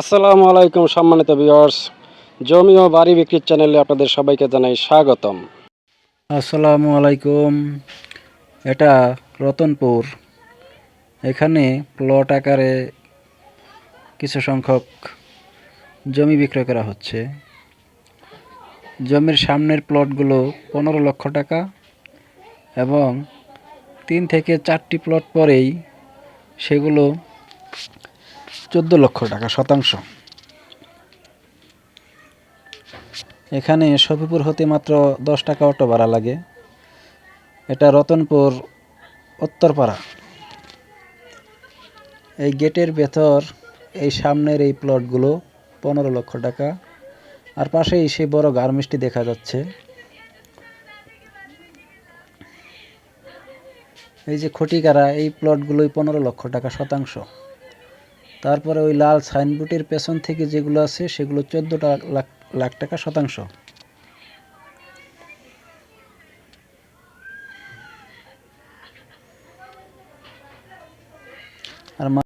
আসসালামু আলাইকুম সম্মানিত ভিউয়ার্স, জমি ও বাড়ি বিক্রির চ্যানেলে আপনাদের সবাইকে জানাই স্বাগতম। আসসালামু আলাইকুম। এটা রতনপুর। এখানে প্লট আকারে কিছু সংখ্যক জমি বিক্রয় করা হচ্ছে। জমির সামনের প্লটগুলো পনেরো লক্ষ টাকা এবং তিন থেকে চারটি প্লট পরেই সেগুলো চোদ্দ লক্ষ টাকা শতাংশ। এখানে শফিপুর হতে মাত্র দশ টাকা অটো ভাড়া লাগে। এটা রতনপুর উত্তরপাড়া। এই গেটের ভেতর, এই সামনের এই প্লটগুলো পনেরো লক্ষ টাকা। আর পাশেই সেই বড় গার্মেন্টসটি দেখা যাচ্ছে। এই যে খটিকারা, এই প্লটগুলোই পনেরো লক্ষ টাকা শতাংশ। তারপরে ওই লাল সাইনবোর্ডের পেছন থেকে যেগুলো আছে, সেগুলো চোদ্দ লাখ লাখ টাকা শতাংশ। আর